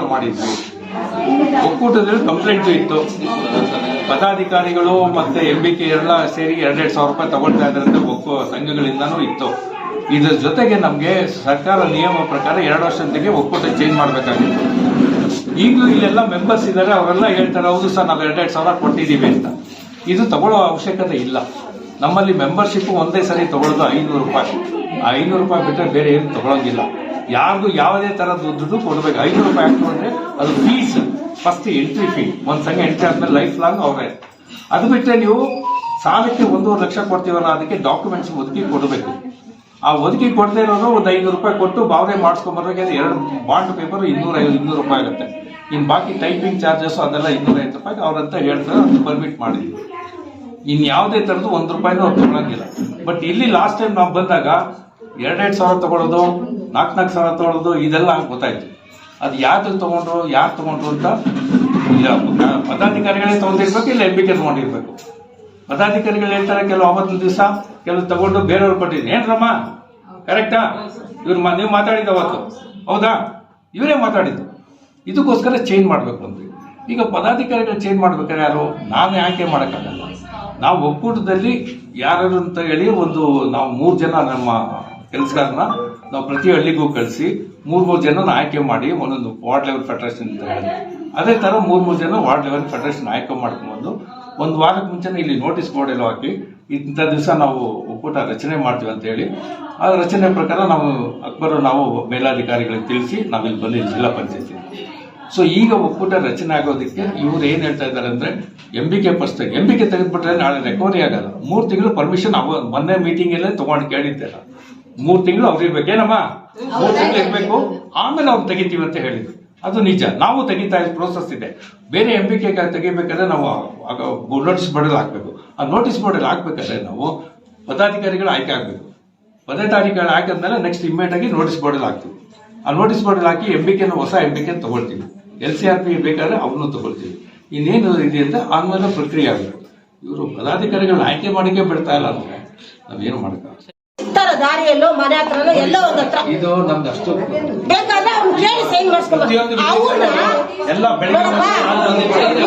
ಮಾಡಿದ್ವಿ. ಒಕ್ಕೂಟದಲ್ಲಿ ಕಂಪ್ಲೇಂಟ್ ಇತ್ತು. ಪದಾಧಿಕಾರಿಗಳು ಮತ್ತೆ ಎಂ ಬಿ ಕೆ ಎಲ್ಲ ಸೇರಿ ಎರಡೆರಡು ಸಾವಿರ ರೂಪಾಯಿ ತಗೊಳ್ತಾ ಇದ್ರಂತ ಒಕ್ಕೂ ಸಂಘಗಳಿಂದನೂ ಇತ್ತು. ಇದ್ರ ಜೊತೆಗೆ ನಮಗೆ ಸರ್ಕಾರ ನಿಯಮ ಪ್ರಕಾರ ಎರಡು ವರ್ಷದೊಂದಿಗೆ ಒಕ್ಕೂಟ ಚೇಂಜ್ ಮಾಡಬೇಕಾಗಿತ್ತು. ಈಗಲೂ ಇಲ್ಲೆಲ್ಲ ಮೆಂಬರ್ಸ್ ಇದ್ದಾರೆ, ಅವರೆಲ್ಲ ಹೇಳ್ತಾರೆ, ಹೌದು ಸರ್, ನಾವು ಎರಡೆರಡು ಸಾವಿರ ಕೊಟ್ಟಿದ್ದೀವಿ ಅಂತ. ಇದು ತಗೊಳ್ಳೋ ಅವಶ್ಯಕತೆ ಇಲ್ಲ. ನಮ್ಮಲ್ಲಿ ಮೆಂಬರ್ಶಿಪ್ ಒಂದೇ ಸರಿ ತಗೊಳ್ಳೋದು ಐನೂರು ರೂಪಾಯಿ. ಆ ಐನೂರು ರೂಪಾಯಿ ಬಿಟ್ಟರೆ ಬೇರೆ ಏನು ತಗೊಳಂಗಿಲ್ಲ. ಯಾರಿಗೂ ಯಾವುದೇ ಥರದ ದುಡ್ಡು ಕೊಡಬೇಕು. ಐನೂರು ರೂಪಾಯಿ ಹಾಕ್ತು ಅಂದರೆ ಅದು ಫೀಸ್ ಫಸ್ಟ್ ಎಂಟ್ರಿ ಫೀ ಒಂದು ಸಂಘ ಎಂಟ್ರಿ ಆದ್ಮೇಲೆ ಲೈಫ್ ಲಾಂಗ್ ಅವರೇ ಅದು ಬಿಟ್ಟರೆ ನೀವು ಸಾಲಕ್ಕೆ ಒಂದೂವರೆ ಲಕ್ಷ ಕೊಡ್ತೀವಲ್ಲ ಅದಕ್ಕೆ ಡಾಕ್ಯುಮೆಂಟ್ಸ್ ಒದಗಿ ಕೊಡಬೇಕು. ಆ ಒದಗಿ ಕೊಡದೇ ಇರೋರು ಒಂದು ಐನೂರು ರೂಪಾಯಿ ಕೊಟ್ಟು ಬಾವರೆ ಮಾಡಿಸ್ಕೊಂಬರೋಕೆ ಎರಡು ಬಾಂಡ್ ಪೇಪರ್ ಇನ್ನೂರ ಐವತ್ತು, ಇನ್ನೂರು ರೂಪಾಯಿ ಆಗುತ್ತೆ. ಇನ್ನು ಬಾಕಿ ಟೈಪಿಂಗ್ ಚಾರ್ಜಸ್ ಅದೆಲ್ಲ ಇನ್ನೂರೈವತ್ತು ರೂಪಾಯಿ ಅವ್ರಂತ ಹೇಳ್ತಾರೆ, ಅದು ಪರ್ಮಿಟ್ ಮಾಡಿದ್ವಿ ಇನ್ನು ಯಾವುದೇ ತರದ್ದು ಒಂದು ರೂಪಾಯಿನೂ ಅವ್ರು ಕೊಡಂಗಿಲ್ಲ ಬಟ್ ಇಲ್ಲಿ ಲಾಸ್ಟ್ ಟೈಮ್ ನಾವು ಬಂದಾಗ ಎರಡೆರಡು ಸಾವಿರ ತಗೊಳ್ಳೋದು ನಾಲ್ಕು ನಾಲ್ಕು ಸಾವಿರ ತಗೊಳ್ಳೋದು ಇದೆಲ್ಲ ಗೊತ್ತಾಯ್ತು. ಅದು ಯಾವ್ದು ತೊಗೊಂಡ್ರು, ಯಾರು ತೊಗೊಂಡ್ರು ಅಂತ ಪದಾಧಿಕಾರಿಗಳೇ ತೊಗೊಂಡಿರ್ಬೇಕು, ಇಲ್ಲ ಎಂ ಬಿ ಕೆ ತೊಗೊಂಡಿರ್ಬೇಕು. ಪದಾಧಿಕಾರಿಗಳು ಹೇಳ್ತಾರೆ, ಕೆಲವು ಅವತ್ತಿನ ದಿವಸ ಕೆಲವು ತಗೊಂಡು ಬೇರೆಯವ್ರು ಕೊಟ್ಟಿದ್ದೀನಿ ಏನ್ರಮ್ಮ ಕರೆಕ್ಟಾ ಇವ್ರು ನೀವು ಮಾತಾಡಿದ್ದು ಅವತ್ತು. ಹೌದಾ? ಇವರೇ ಮಾತಾಡಿದ್ದು. ಇದಕ್ಕೋಸ್ಕರ ಚೇಂಜ್ ಮಾಡಬೇಕು ಅಂತ. ಈಗ ಪದಾಧಿಕಾರಿಗಳು ಚೇಂಜ್ ಮಾಡ್ಬೇಕಾದ್ರೆ ಯಾರು? ನಾನು ಯಾಕೆ ಮಾಡೋಕ್ಕಾಗಲ್ಲ. ನಾವು ಒಕ್ಕೂಟದಲ್ಲಿ ಯಾರು ಅಂತ ಹೇಳಿ ಒಂದು, ನಾವು ಮೂರು ಜನ ನಮ್ಮ ಕೆಲಸಗಾರನ ನಾವು ಪ್ರತಿ ಹಳ್ಳಿಗೂ ಕಳಿಸಿ ಮೂರು ಮೂರು ಜನ ಆಯ್ಕೆ ಮಾಡಿ ಒಂದೊಂದು ವಾರ್ಡ್ ಲೆವೆಲ್ ಫೆಡರೇಷನ್ ಅಂತ ಅದೇ ತರ ಮೂರು ಮೂರು ಜನ ವಾರ್ಡ್ ಲೆವೆಲ್ ಫೆಡರೇಷನ್ ಆಯ್ಕೆ ಮಾಡ್ಕೊಂಡು ಒಂದು ವಾರಕ್ಕೆ ಮುಂಚೆನೇ ಇಲ್ಲಿ ನೋಟಿಸ್ ಬೋರ್ಡ್ ಎಲ್ಲ ಹಾಕಿ ಇಂಥ ದಿವಸ ನಾವು ಒಕ್ಕೂಟ ರಚನೆ ಮಾಡ್ತೀವಿ ಅಂತ ಹೇಳಿ. ಆ ರಚನೆ ಪ್ರಕಾರ ನಾವು ಅಕ್ಬರ್ ನಾವು ಮೇಲಾಧಿಕಾರಿಗಳಿಗೆ ತಿಳಿಸಿ ನಾವು ಇಲ್ಲಿ ಬಂದಿದ್ದು ಜಿಲ್ಲಾ ಪಂಚಾಯತಿ. ಸೊ ಈಗ ಒಕ್ಕೂಟ ರಚನೆ ಆಗೋದಕ್ಕೆ ಇವ್ರು ಏನು ಹೇಳ್ತಾ ಇದ್ದಾರೆ ಅಂದ್ರೆ M B K first M B K ತೆಗೆದ್ಬಿಟ್ರೆ ನಾಳೆ ರೆಕವರಿ ಆಗಲ್ಲ. ಮೂರು ತಿಂಗಳು ಪರ್ಮಿಷನ್ ಅವ ಮೊನ್ನೆ ಮೀಟಿಂಗ್ ಅಲ್ಲೇ ತಗೊಂಡು ಕೇಳಿದ್ದೆಲ್ಲ ಮೂರ್ ತಿಂಗಳು ಅವ್ರು ಇರ್ಬೇಕು ಏನಮ್ಮ ಮೂರ್ ತಿಂಗಳು ಇರ್ಬೇಕು. ಆಮೇಲೆ ಅವ್ರು ತೆಗಿತೀವಿ ಅಂತ ಹೇಳಿದ್ರು. ಅದು ನಿಜ. ನಾವು ತೆಗಿತಾ ಇದ್ದ ಪ್ರೋಸೆಸ್ ಇದೆ. ಬೇರೆ ಎಂ ಬಿ ಕೆ ತೆಗಿಬೇಕಾದ್ರೆ ನಾವು ನೋಟಿಸ್ ಬೋರ್ಡಲ್ಲಿ ಹಾಕ್ಬೇಕು. ಆ ನೋಟಿಸ್ ಬೋರ್ಡಲ್ಲಿ ಹಾಕ್ಬೇಕಾದ್ರೆ ನಾವು ಪದಾಧಿಕಾರಿಗಳು ಆಯ್ಕೆ ಆಗ್ಬೇಕು. ಪದಾಧಿಕಾರಿಗಳು ಹಾಕಿದ್ಮೇಲೆ ನೆಕ್ಸ್ಟ್ ಇಮ್ಮಿಡಿಯೇಟ್ ಆಗಿ ನೋಟಿಸ್ ಬೋರ್ಡಲ್ಲಿ ಹಾಕ್ತೀವಿ. ಆ ನೋಟಿಸ್ ಬೋರ್ಡಲ್ಲಿ ಹಾಕಿ ಎಂ ಬಿ ಕೆನ ಹೊಸ ಎಂ ಬಿ ಕೆ ತಗೊಳ್ತೀವಿ. ಎಲ್ ಸಿ ಆರ್ ಪಿ ಬೇಕಾದ್ರೆ ಅವನು ತಗೊಳ್ತೀವಿ. ಇನ್ನೇನು ಇದೆ ಅಂತ ಆಮೇಲೆ ಪ್ರಕ್ರಿಯೆ ಆಗಬೇಕು. ಇವರು ಪದಾಧಿಕಾರಿಗಳನ್ನ ಆಯ್ಕೆ ಮಾಡಿಕೆ ಬಿಡ್ತಾ ಇಲ್ಲ ಅಂದ್ರೆ ನಾವೇನು ಮಾಡಕ್ಕ ತರ ದಾರಿಯಲ್ಲೋ ಮನೆ ಹತ್ರನೋ ಎಲ್ಲೋ ಒಂದ್ ಹತ್ರ. ಇದು ನಮ್ದು ಅಷ್ಟು ಬೇಕಾದ್ರೆ ಅವ್ನು ಕೇಳಿ ಸೈನ್ ಪ್ರತಿಯೊಂದು ಅವ್ರನ್ನ ಎಲ್ಲ ನೋಡಪ್ಪ.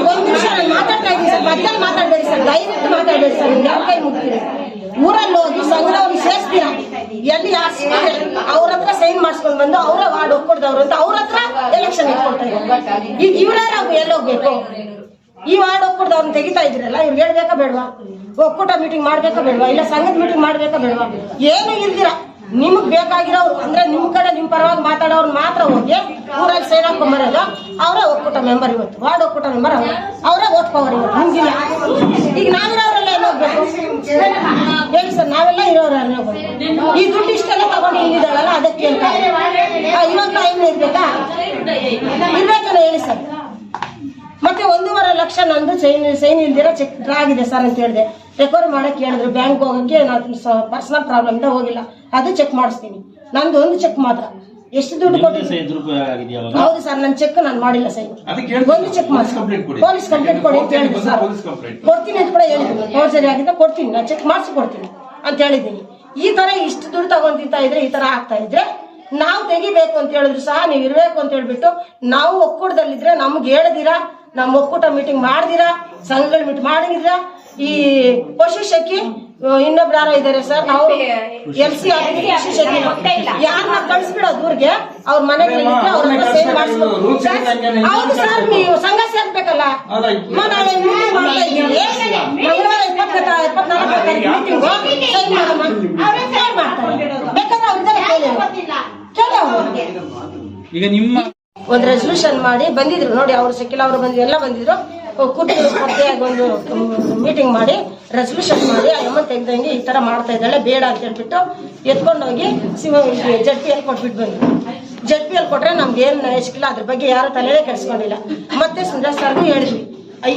ಒಂದ್ ನಿಮಿಷ ನಾನು ಮಾತಾಡ್ತಾ ಇದ್ದೀನಿ ಸರ್ ಮಧ್ಯಾಹ್ನ ಮಾತಾಡ್ಬೇಡಿ ಸರ್ ದಯವಿಟ್ಟು ಮಾತಾಡ್ಬೇಡಿ ಸರ್ ಯಾವ ಕೈ ಮುಗ್ತೀರಿ ಊರಲ್ಲಿ ಹೋಗಿ ಸಂಗ್ರಹವನ್ನು ಸೇರಿಸ್ತೀರಾ ಎಲ್ಲಿ ಅವ್ರ ಹತ್ರ ಸೈನ್ ಮಾಡಿಸ್ಕೊಂಡು ಬಂದು ಅವರೇ ವಾರ್ಡ್ ಒಕ್ಕೊಡ್ದವ್ರು ಅಂತ ಅವ್ರ ಹತ್ರ ಎಲೆಕ್ಷನ್ ಇಟ್ಕೊಳ್ತಾ ಇದ್ದಾರೆ. ಈಗ ಇವ್ರ ಎಲ್ಲೋಗ್ಬೇಕು ಈ ವಾರ್ಡ್ ಒಕ್ಕೂಟದವ್ರನ್ನ ತೆಗಿತಾ ಇದ್ರಲ್ಲ ಇವ್ರು ಹೇಳ್ಬೇಕಾ ಬೇಡವಾ? ಒಕ್ಕೂಟ ಮೀಟಿಂಗ್ ಮಾಡ್ಬೇಕಾ ಬೇಡವಾ? ಇಲ್ಲ ಸಂಘದ ಮೀಟಿಂಗ್ ಮಾಡ್ಬೇಕಾ ಬೇಡವಾ? ಏನು ಇಲ್ದಿರ, ನಿಮಗ್ ಬೇಕಾಗಿರೋ ಅಂದ್ರೆ ನಿಮ್ ಕಡೆ ನಿಮ್ ಪರವಾಗಿ ಮಾತಾಡೋರು ಮಾತ್ರ ಹೋಗಿ ಊರಲ್ಲಿ ಸೈನ್ ಹಾಕೊಂಬರೋದು ಅವರೇ ಒಕ್ಕೂಟ ಮೆಂಬರ್ ಇವತ್ತು. ವಾರ್ಡ್ ಒಕ್ಕೂಟ ಮೆಂಬರ್ ಅವ್ರೆ. ಓಟ್ ಪವರ್ ಇವತ್ತು ಈಗ ನಾವಿರೋರೆಲ್ಲ ಹೇಳಿ ಸರ್, ನಾವೆಲ್ಲ ಹೋಗ್ಬೇಕು? ಈ ದುಡ್ಡು ಇಷ್ಟೆಲ್ಲ ತಗೊಂಡು ಇಲ್ಲಿದ್ದಾಳಲ್ಲ, ಅದಕ್ಕೆ ಇವಾಗ ಟೈಮ್ ಇರ್ಬೇಕಾ? ಇರ್ಬೇಕಲ್ಲ, ಹೇಳಿ ಸರ್. ಮತ್ತೆ ಒಂದೂವರೆ ಲಕ್ಷ ನಂದು ಸೈನ್ ಸೈನ್ ಇಲ್ದಿರ ಚೆಕ್ ಡ್ರಾ ಆಗಿದೆ ಸರ್ ಅಂತ ಹೇಳಿದೆ. ರೆಕವರ್ ಮಾಡಕ್ಕೆ ಹೇಳಿದ್ರು ಬ್ಯಾಂಕ್ ಹೋಗಕ್ಕೆ ನಾನು ಪರ್ಸನಲ್ ಪ್ರಾಬ್ಲಮ್ ಇಂದ ಹೋಗಿಲ್ಲ. ಅದು ಚೆಕ್ ಮಾಡಿಸ್ತೀನಿ. ನಂದು ಒಂದು ಚೆಕ್ ಮಾತ್ರ. ಎಷ್ಟು ದುಡ್ಡು ಕೊಟ್ಟಿದ್ದೀನಿ ಹೌದು ಸರ್ ನನ್ನ ಚೆಕ್ ನಾನು ಮಾಡಿಲ್ಲ ಸೈನ್. ಒಂದು ಚೆಕ್ ಮಾಡಿ ಪೊಲೀಸ್ ಕಂಪ್ಲೇಂಟ್ ಕೊಡಿ. ಪೊಲೀಸ್ ಕಂಪ್ಲೇಂಟ್ ಕೊಡಿ ಅಂತ ಹೇಳಿದ್ರು ಸರ್ ಪೊಲೀಸ್ ಕಂಪ್ಲೇಂಟ್. ಕೊಡ್ತೀನಿ ಅಂತ ಕೂಡ ಹೇಳಿದ್ರು. ಫೋರ್ಜರಿ ಆಗಿದ್ದ ಕೊಡ್ತೀನಿ. ನಾನು ಚೆಕ್ ಮಾಡಿಸಿ ಕೊಡ್ತೀನಿ ಅಂತ ಹೇಳಿದ್ದೀನಿ. ಈ ತರ ಇಷ್ಟು ದುಡ್ಡು ತಗೊಂಡಿಂತ ಇದ್ರೆ ಈ ತರ ಆಗ್ತಾ ಇದ್ರೆ ನಾವು ತೆಗಿಬೇಕು ಅಂತ ಹೇಳಿದ್ರು ಸಹ ನೀವು ಇರಬೇಕು ಅಂತ ಹೇಳ್ಬಿಟ್ಟು ನಾವು ಒಕ್ಕೂಟದಲ್ಲಿದ್ರೆ ನಮ್ಗೆ ಹೇಳ್ದಿರಾ? ನಮ್ಮ ಒಕ್ಕೂಟ ಮೀಟಿಂಗ್ ಮಾಡಿದಿರಾ? ಸಂಘಗಳ ಮೀಟ್ ಮಾಡಿದಿರಾ? ಈ ಪಶು ಶಕಿ ಇನ್ನೊಬ್ರು ಯಾರೋ ಇದಾರೆ ಸರ್. ನಾವು ಎಲ್ ಸಿ ಪಶು ಶಕಿ. ಯಾರನ್ನ ಕಳ್ಸ್ಬಿಡೋದು ಊರಿಗೆ? ಅವ್ರ ಮನೆಗೆ ಮಾಡಿಸ್ಬೇಕು ಹೌದು ಸರ್ ನೀವು ಸಂಘ ಸೇರ್ಬೇಕಲ್ಲ? ಅಲ್ಲ, ಮ, ನಾಳೆ meeting ಮಾಡ್ತಾ ಇದ್ದೀವಿ. ಮಂಗಳವಾರ ಇಪ್ಪತ್ನಾಲ್ಕು ಇಪ್ಪತ್ನಾಲ್ಕು ತಾರೀಕು meeting ಸೈನ್ ಮಾಡಮ್ಮ. ಅವ್ರೇ ಸೈನ್ ಮಾಡ್ತಾರೆ. ಬೇಕಾದ್ರೆ ಅವ್ರಿದ್ದಾರೆ ಕೇಳಿ. ಕೇಳಿ ಅವ್ರು. ಈಗ ನಿಮ್ಮ ಒಂದು ರೆಸೊಲ್ಯೂಷನ್ ಮಾಡಿ ಬಂದಿದ್ರು. ನೋಡಿ, ಅವ್ರು ಸೆಕಿಲ್ ಅವರು ಬಂದಿದ್ರು ಎಲ್ಲ ಬಂದಿದ್ರು. ಕೂತಿದ್ರು ಪತ್ತೆಯಾಗಿ ಒಂದು ಮೀಟಿಂಗ್ ಮಾಡಿ ರೆಸಲ್ಯೂಷನ್ ಮಾಡಿ ಅಮ್ಮ ತೆಗ್ದಂಗೆ ಈ ತರ ಮಾಡ್ತಾ ಇದ್ದಾಳೆ, ಬೇಡ ಅಂತ ಹೇಳ್ಬಿಟ್ಟು ಎತ್ಕೊಂಡೋಗಿ ಹೋಗಿ ಜಡ್ ಪಿ ಎಲ್ ಕೊಟ್ಬಿಟ್ಟು ಬಂದ್ರು. ಜಡ್ ಪಿ ಎಲ್ ಕೊಟ್ರೆ ನಮ್ಗೆ ಏನ್ ಇಷ್ಟಿಲ್ಲ ಅದ್ರ ಬಗ್ಗೆ ಯಾರು ತಲೆನೇ ಕೆಡಿಸ್ಕೊಂಡಿಲ್ಲ. ಮತ್ತೆ ಸುಂದರ್ ಸರ್ಗೂ ಹೇಳಿದ್ವಿ.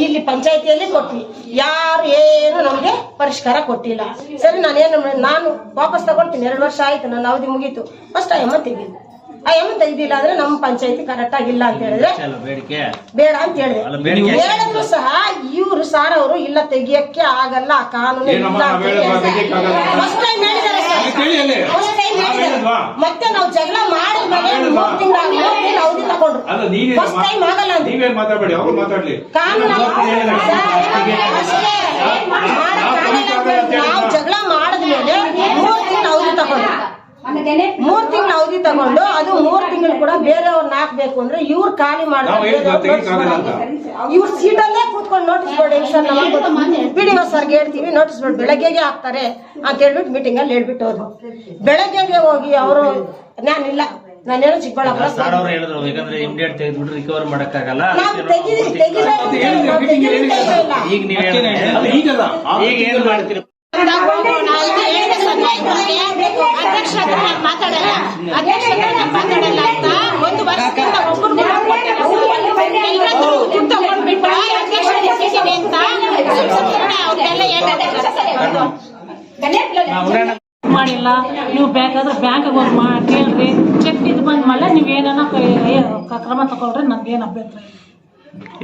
ಇಲ್ಲಿ ಪಂಚಾಯತಿಯಲ್ಲಿ ಕೊಟ್ವಿ. ಯಾರು ಏನು ನಮ್ಗೆ ಪರಿಷ್ಕಾರ ಕೊಟ್ಟಿಲ್ಲ. ಸರಿ ನಾನೇನು ನಾನು ವಾಪಸ್ ತಗೊಳ್ತೀನಿ. ಎರಡು ವರ್ಷ ಆಯ್ತು, ನನ್ನ ಅವಧಿ ಮುಗೀತು. ಫಸ್ಟ್ ಅಮ್ಮ ತೆಗೀತು ಆ ಎಂ ತೆಗ್ದಿಲ್ಲ ಅಂದ್ರೆ ನಮ್ಮ ಪಂಚಾಯತಿ ಕರೆಕ್ಟ್ ಆಗಿಲ್ಲ ಅಂತ ಹೇಳಿದ್ರೆ ಬೇಡ ಅಂತ ಹೇಳಿದೆ. ಹೇಳಿದ್ರು ಸಹ ಇವರು ಸಾರ್ ಅವರು ಇಲ್ಲ ತೆಗಿಯಕ್ಕೆ ಆಗಲ್ಲ ಕಾನೂನು ಇಲ್ಲ ನಾವ್ ಹೇಳೋದು ತೆಗಿಯಕ್ಕಾಗಲ್ಲ ಅಂತ? ಫಸ್ಟ್ ಟೈಮ್ ಹೇಳಿದ್ದಾರೆ ನಾವ್ ಹೇಳಿದ್ದಾರೆ. ಮತ್ತೆ ನಾವು ಜಗಳ ಮಾಡಿದ ಮೇಲೆ ಮೂರ್ ತಿಂಗಳ ಮೂರ್ ತಿಂಗಳ ಅವಧಿ ತಗೊಂಡ್ರು. ಅಲ್ಲ ನೀವೇ ಫಸ್ಟ್ ಟೈಮ್ ಆಗಲ್ಲ ಅಂತ. ಮಾತಾಡ್ಬೇಡಿ ಅವ್ರು ಮಾತಾಡ್ಲಿ. ಕಾನೂನು ನಾವು ಜಗಳ ಮಾಡಿದ್ಮೇಲೆ ಮೂರ್ ತಿಂಗಳ ಅವಧಿ ತಗೊಂಡು ಮೂರ್ ತಿಂಗಳ ಅವಧಿ ತಗೊಂಡು ಅದು ಮೂರ್ ತಿಂಗಳು ಕೂಡ ಬೇರೆಯವ್ರನ್ನ ಹಾಕ್ಬೇಕು ಅಂದ್ರೆ ಇವ್ರು ಖಾಲಿ ಅಂತ? ಇವ್ರ ಸೀಟಲ್ಲೇ ಕೂತ್ಕೊಂಡು ನೋಟಿಸ್ ಬೋರ್ಡ್ ಸರ್ ಡಿ ಸರ್ಗೆ ಹೇಳ್ತೀವಿ ನೋಟಿಸ್ ಬೋರ್ಡ್ ಬೆಳಗ್ಗೆಗೆ ಹಾಕ್ತಾರೆ ಅಂತ ಹೇಳ್ಬಿಟ್ಟು ಮೀಟಿಂಗ್ ಅಲ್ಲಿ ಹೇಳ್ಬಿಟ್ಟು ಹೋದ್ರು. ಬೆಳಗ್ಗೆಗೆ ಹೋಗಿ ಅವರು ನಾನಿಲ್ಲ ನಾನೇನೋ ಚಿಕ್ಕಬಳ್ಳಾಪುರ ಸರ್ ಅವರು ಹೇಳಿದ್ರು ಯಾಕಂದ್ರೆ ಇಮಿಡಿಯೇಟ್ ತೆಗೆದ್ಬಿಟ್ಟು ರಿಕವರ್ ಮಾಡಕ್ಕಾಗಲ್ಲ. ಈಗ ನೀವ್ ಈಗ ಏನ್ ಮಾಡ್ತೀರಿ? ಮಾಡಿಲ್ಲ. ನೀವು ಬೇಕಾದ್ರೆ ಬ್ಯಾಂಕ್ಗೆ ಹೋಗಿ ಮಾ ಕೇಳ್ರಿ. ಚೆಕ್ ಇದು ಬಂದ್ಮೇಲೆ ಮೇಲೆ ನೀವು ಕ್ರಮ ತಗೊಳ್ರಿ ನಮ್ಗೇನು ಅಭ್ಯಂತರ ಇಲ್ಲ.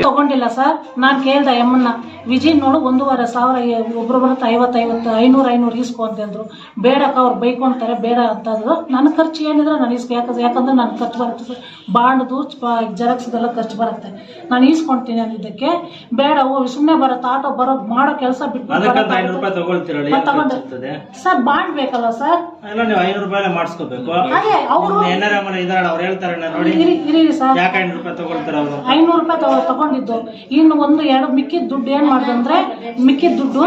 ತಗೊಂಡಿಲ್ಲ ಸರ್. ನಾನು ಕೇಳ್ದೆ ಎಮ್ಮನ್ನ ವಿಜಯ್ ನೋಡು ಒಂದೂವರೆ ಸಾವಿರ ಒಬ್ರು ಬರುತ್ತೆ ಐವತ್ತೈವತ್ತು ಐವತ್ತು ಐನೂರು ಐನೂರು ಇಸ್ಕೊ ಅಂತಂದ್ರು ಬೇಡಕ್ಕ ಅವ್ರು ಬೈಕೊಂತಾರೆ ಬೇಡ ಅಂತಂದ್ರು ನನ್ನ ಖರ್ಚು ಏನಿದ್ರೆ ನಾನು ಇಸ್ಕೊ ಯಾಕಂದ್ರೆ ಯಾಕಂದ್ರೆ ನನ್ನ ಖರ್ಚು ಬರುತ್ತೆ ಸರ್. ಬಾಂಡ್ದು ಜೆರಾಕ್ಸ್ದೆಲ್ಲ ಖರ್ಚು ಬರುತ್ತೆ. ನಾನು ಈಸ್ಕೊಂತೀನಿ ಅಂದಿದ್ದಕ್ಕೆ. ಬೇಡ ಓ ಸುಮ್ಮನೆ ಬರುತ್ತೆ ಆಟೋ ಬರೋ ಮಾಡೋ ಕೆಲಸ ಬಿಟ್ಟು ತಗೊಂಡೆ. ಸರ್ ಬಾಂಡ್ ಬೇಕಲ್ಲ ಸರ್? ಐನೂರು ರೂಪಾಯಿ ಅವರು ಇರಿ ಸರ್. ಐನೂರು ರೂಪಾಯಿ ತಗೊಂಡಿದ್ದು. ಇನ್ನು ಒಂದು ಎರಡು ಮಿಕ್ಕಿದ ದುಡ್ಡು ಏನ್ ಮಾಡಿದಂದ್ರೆ ಮಿಕ್ಕಿದ ದುಡ್ಡು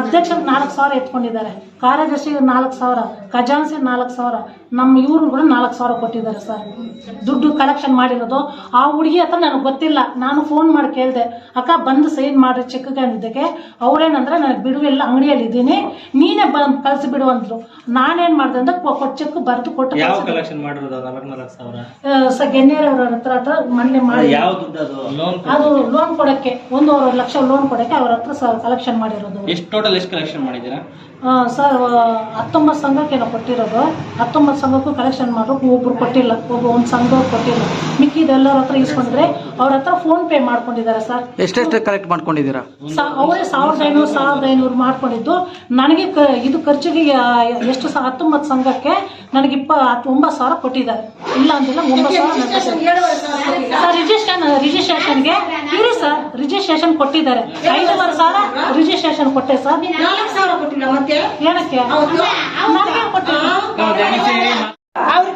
ಅಧ್ಯಕ್ಷರು ನಾಲ್ಕು ಸಾವಿರ ಎತ್ಕೊಂಡಿದ್ದಾರೆ. ಕಾರ್ಯದರ್ಶಿಗೆ ನಾಲ್ಕು ಸಾವಿರ ಖಜಾನ್ಸಿ ನಾಲ್ಕು ಸಾವಿರ ನಮ್ಮ ಇವ್ರು ಕೂಡ ನಾಲ್ಕು ಸಾವಿರ ಕೊಟ್ಟಿದ್ದಾರೆ ಸರ್. ದುಡ್ಡು ಕಲೆಕ್ಷನ್ ಮಾಡಿರೋದು. ಆ ಹುಡುಗಿ ಹತ್ರ ನನಗೆ ಗೊತ್ತಿಲ್ಲ. ನಾನು ಫೋನ್ ಮಾಡಿ ಕೇಳಿದೆ ಅಕ್ಕ ಬಂದು ಸೈನ್ ಮಾಡಿರಿ ಚೆಕ್ಗೆ ಅಂದಿದ್ದಕ್ಕೆ ಅವ್ರೇನಂದ್ರೆ ನನಗೆ ಬಿಡುವಿಲ್ಲ ಅಂಗಡಿಯಲ್ಲಿ ಇದ್ದೀನಿ. ನೀನೇ ಬಂದು ಕಳ್ಸಿ ಬಿಡು ಅಂದ್ರು. ನಾನೇನು ಮಾಡಿದೆ ಅಂದ್ರೆ ಕೊಟ್ಟು ಚೆಕ್ ಬರೆದು ಕೊಟ್ಟು ಸರ್ ಗೆನ್ನೇರವ್ರ ಹತ್ರ ಹತ್ರ ಮೊನ್ನೆ ಮಾಡಿ ಯಾವ ದುಡ್ಡು ಅದು? ಲೋನ್ ಕೊಡೋಕ್ಕೆ. ಲೋನ್ ಕೊಡಕ್ಕೆ ಒಂದೂವರೆ ಲಕ್ಷ ಲೋನ್ ಕೊಡೋಕ್ಕೆ ಅವ್ರ ಹತ್ರ ಕಲೆಕ್ಷನ್ ಮಾಡಿರೋದು. ಎಷ್ಟು ಟೋಟಲ್ ಎಷ್ಟು ಕಲೆಕ್ಷನ್ ಮಾಡಿದ್ದೀರಾ? ಆ, ಸರ್ ಹತ್ತೊಂಬತ್ತು ಸಂಘಕ್ಕೆ ನಾವು ಕೊಟ್ಟಿರೋದು. ಹತ್ತೊಂಬತ್ತು ಸಂಘಕ್ಕೂ ಕಲೆಕ್ಷನ್ ಮಾಡೋಕೆ ಒಬ್ಬರು ಕೊಟ್ಟಿಲ್ಲ ಒಬ್ಬ ಒಂದು ಸಂಘ ಕೊಟ್ಟಿಲ್ಲ. ಮಿಕ್ಕಿದೆಲ್ಲರ ಹತ್ರ ಇಸ್ಕೊಂಡ್ರೆ ಅವ್ರ ಹತ್ರ ಫೋನ್ ಪೇ ಮಾಡ್ಕೊಂಡಿದ್ದಾರೆ ಸರ್ ಎಷ್ಟೆಷ್ಟು ಕಲೆಕ್ಟ್ ಮಾಡ್ಕೊಂಡಿದ್ದೀರಾ? ಸಾ- ಅವರೇ ಸಾವಿರದ ಐನೂರು ಸಾವಿರದ ಐನೂರು ಮಾಡ್ಕೊಂಡಿದ್ದು. ನನಗೆ ಕ ಇದು ಖರ್ಚಿಗೆ ಎಷ್ಟು ಸಹ ಹತ್ತೊಂಬತ್ತು ಸಂಘಕ್ಕೆ ನನಗೆ ಇಪ್ಪ ಹತ್ತು- ಒಂಬತ್ತು ಸಾವಿರ ಕೊಟ್ಟಿದ್ದಾರೆ. ಇಲ್ಲ ಅಂದಿಲ್ಲ ಒಂಬತ್ತು ಸಾವಿರ ಸರ್ ರಿಜಿಸ್ಟ್ರೇಷನ್ ರಿಜಿಸ್ಟ್ರೇಷನ್ಗೆ ಇರಿ ಸರ್ ರಿಜಿಸ್ಟ್ರೇಷನ್ ಕೊಟ್ಟಿದ್ದಾರೆ. ಐದೂವರೆ ಸಾವಿರ ರಿಜಿಸ್ಟ್ರೇಷನ್ ಕೊಟ್ಟೆ ಸರ್. ನಾಲ್ಕು ಸಾವಿರ ಕೊಟ್ಟಿಲ್ಲ ಮತ್ತೆ? ಏನಕ್ಕೆ? ನನಗೆ ಕೊಟ್ಟಿಲ್ಲ? ಅವ್ರು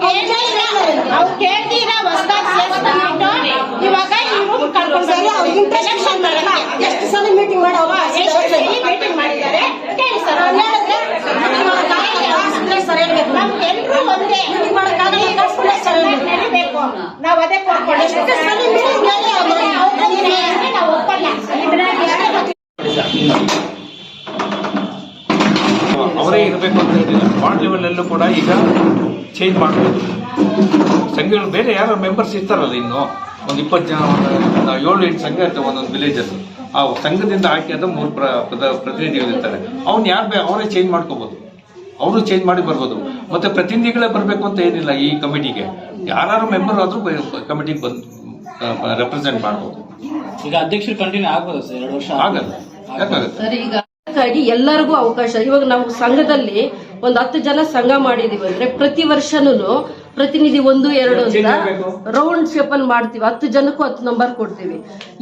ಇವಾಗ ಮಾಡಲ್ಲ. ಎಷ್ಟು ಸಲ ಮೀಟಿಂಗ್ ಮಾಡೋ ಮೀಟಿಂಗ್ ಮಾಡಿದ್ದಾರೆ? ಕೇಳಿ ಸರ್ ಹೇಳಿದ್ರೆ ಸರ್ ಹೇಳ್ಬೇಕು. ಒಂದೇ. ನಾವು ಅದೇ ಅವ್ರು ಅವ್ರು ನಾವು ಒಪ್ಪಲ್ಲ. ಅವರೇ ಇರಬೇಕು ಅಂತ ಹೇಳಿಲ್ಲ. ವಾರ್ಡ್ ಲೆವೆಲಲ್ಲೂ ಕೂಡ ಈಗ ಚೇಂಜ್ ಮಾಡಬಹುದು ಸಂಘಗಳು ಬೇರೆ ಯಾರೋ ಮೆಂಬರ್ಸ್ ಇರ್ತಾರಲ್ಲ ಇನ್ನು. ಒಂದು ಇಪ್ಪತ್ತು ಜನ ಒಂದು ಏಳು ಎಂಟು ಸಂಘ ಇರ್ತವೆ ಒಂದೊಂದು ವಿಲೇಜಸ್ ಆ ಸಂಘದಿಂದ ಆಯ್ಕೆ ಅಂತ ಮೂರು ಪ್ರ ಪ್ರತಿನಿಧಿಗಳು ಇರ್ತಾರೆ ಅವ್ನು ಯಾರು ಬೇ ಅವರೇ ಚೇಂಜ್ ಮಾಡ್ಕೋಬಹುದು ಅವರು ಚೇಂಜ್ ಮಾಡಿ ಬರ್ಬೋದು. ಮತ್ತೆ ಪ್ರತಿನಿಧಿಗಳೇ ಬರಬೇಕು ಅಂತ ಏನಿಲ್ಲ ಈ ಕಮಿಟಿಗೆ. ಯಾರು ಮೆಂಬರ್ ಆದ್ರೂ ಕಮಿಟಿಗೆ ಬಂದು ರೆಪ್ರೆಸೆಂಟ್ ಮಾಡ್ಬೋದು. ಈಗ ಅಧ್ಯಕ್ಷರು ಕಂಟಿನ್ಯೂ ಆಗ್ಬೋದು ಸರ್? ಎರಡು ವರ್ಷ ಆಗಲ್ಲ. ಯಾಕಾಗುತ್ತೆ ಸರಿ ಈಗ ಅದಕ್ಕಾಗಿ ಎಲ್ಲರಿಗೂ ಅವಕಾಶ. ಇವಾಗ ನಾವು ಸಂಘದಲ್ಲಿ ಒಂದು ಹತ್ತು ಜನ ಸಂಘ ಮಾಡಿದೀವಿ ಅಂದ್ರೆ ಪ್ರತಿ ವರ್ಷನೂ ಪ್ರತಿನಿಧಿ ಒಂದು ಎರಡು ಅಂತ ರೌಂಡ್ ಶೇಪ್ ಅಲ್ಲಿ ಮಾಡ್ತೀವಿ. ಹತ್ತು ಜನಕ್ಕೂ ಹತ್ತು ನಂಬರ್ ಕೊಡ್ತೀವಿ.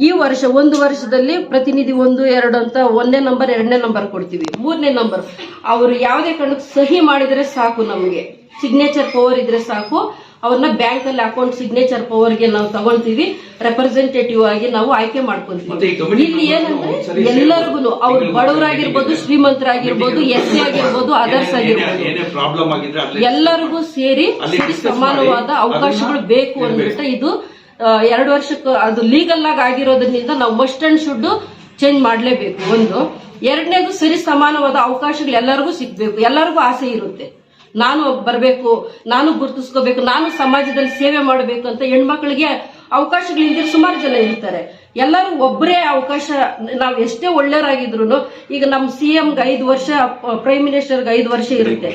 ಈ ವರ್ಷ ಒಂದು ವರ್ಷದಲ್ಲಿ ಪ್ರತಿನಿಧಿ ಒಂದು ಎರಡು ಅಂತ ಒಂದನೇ ನಂಬರ್ ಎರಡನೇ ನಂಬರ್ ಕೊಡ್ತೀವಿ. ಮೂರನೇ ನಂಬರ್ ಅವರು ಯಾವುದೇ ಕಾರಣಕ್ಕೆ ಸಹಿ ಮಾಡಿದ್ರೆ ಸಾಕು ನಮಗೆ. ಸಿಗ್ನೇಚರ್ ಪವರ್ ಇದ್ರೆ ಸಾಕು. ಅವ್ರನ್ನ ಬ್ಯಾಂಕ್ ಅಲ್ಲಿ ಅಕೌಂಟ್ ಸಿಗ್ನೇಚರ್ ಪವರ್ಗೆ ನಾವು ತಗೊಳ್ತೀವಿ ರೆಪ್ರೆಸೆಂಟೇಟಿವ್ ಆಗಿ ನಾವು ಆಯ್ಕೆ ಮಾಡ್ಕೊಂತೀವಿ. ಇಲ್ಲಿ ಏನಂದ್ರೆ. ಎಲ್ಲರಿಗೂ ಅವ್ರು ಬಡವರಾಗಿರ್ಬೋದು ಶ್ರೀಮಂತರಾಗಿರ್ಬೋದು ಎಸ್ ಸಿ ಆಗಿರ್ಬೋದು ಅದರ್ಸ್ ಆಗಿರ್ಬೋದು. ಎಲ್ಲರಿಗೂ ಸೇರಿ ಸಮಾನವಾದ ಅವಕಾಶಗಳು ಬೇಕು ಅಂದ್ಬಿಟ್ಟು ಇದು ಎರಡು ವರ್ಷಕ್ಕೆ ಅದು ಲೀಗಲ್ ಆಗಿ ಆಗಿರೋದ್ರಿಂದ ನಾವು ಮಸ್ಟ್ ಅಂಡ್ ಶುಡ್ ಚೇಂಜ್ ಮಾಡಲೇಬೇಕು ಒಂದು. ಎರಡನೇದು ಸರಿ ಸಮಾನವಾದ ಅವಕಾಶಗಳು ಎಲ್ಲರಿಗೂ ಸಿಗ್ಬೇಕು ಎಲ್ಲರಿಗೂ ಆಸೆ ಇರುತ್ತೆ. ನಾನು ಬರಬೇಕು, ನಾನು ಗುರುತಿಸ್ಕೋಬೇಕು, ನಾನು ಸಮಾಜದಲ್ಲಿ ಸೇವೆ ಮಾಡಬೇಕು ಅಂತ ಹೆಣ್ಮಕ್ಳಿಗೆ ಅವಕಾಶಗಳಿಂದ ಸುಮಾರು ಜನ ಇರ್ತಾರೆ. ಎಲ್ಲರೂ ಒಬ್ಬರೇ ಅವಕಾಶ, ನಾವು ಎಷ್ಟೇ ಒಳ್ಳೆಯರಾಗಿದ್ರು ಈಗ ನಮ್ಮ ಸಿ ಎಂಗೆ ಐದು ವರ್ಷ ಪ್ರೈಮ್ ಮಿನಿಸ್ಟರ್ಗೆ ಐದು ವರ್ಷ ಇರುತ್ತೆ.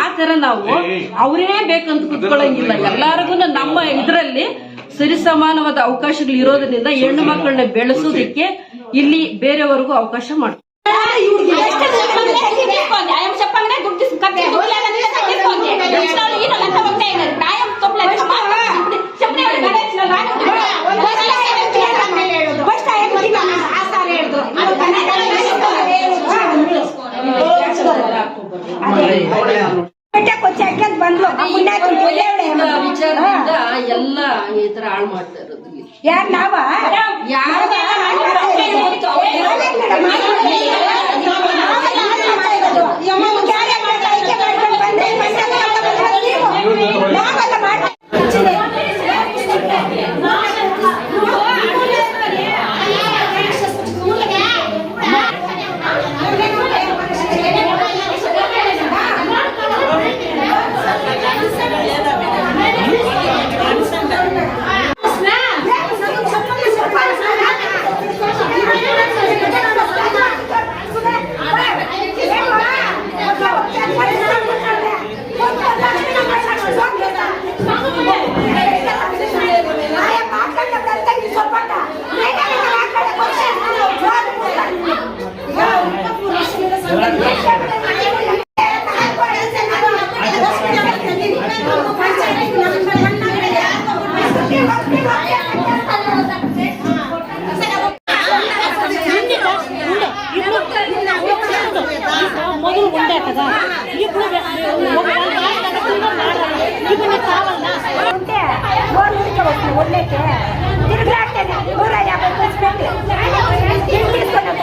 ಆ ತರ ನಾವು ಅವರೇ ಬೇಕಂತ ಕುತ್ಕೊಳ್ಳಂಗಿಲ್ಲ. ಎಲ್ಲರಿಗೂ ನಮ್ಮ ಇದರಲ್ಲಿ ಸರಿಸಮಾನವಾದ ಅವಕಾಶಗಳು ಇರೋದ್ರಿಂದ ಹೆಣ್ಣು ಮಕ್ಕಳನ್ನ ಬೆಳೆಸೋದಕ್ಕೆ ಇಲ್ಲಿ ಬೇರೆಯವರೆಗೂ ಅವಕಾಶ ಮಾಡ್ತಾರೆ ವಿಚಾರದಿಂದ ಎಲ್ಲ ಈ ತರ ಹಾಳು ಮಾಡ್ತಾ ಇರೋದು ಯಾರು ನಾವ ಯಾರು 哪的 Yes. లేకే తిరిగిలాక్తేనే నూర యాభై ప్లస్ పెట్టి తీసుకున్నాం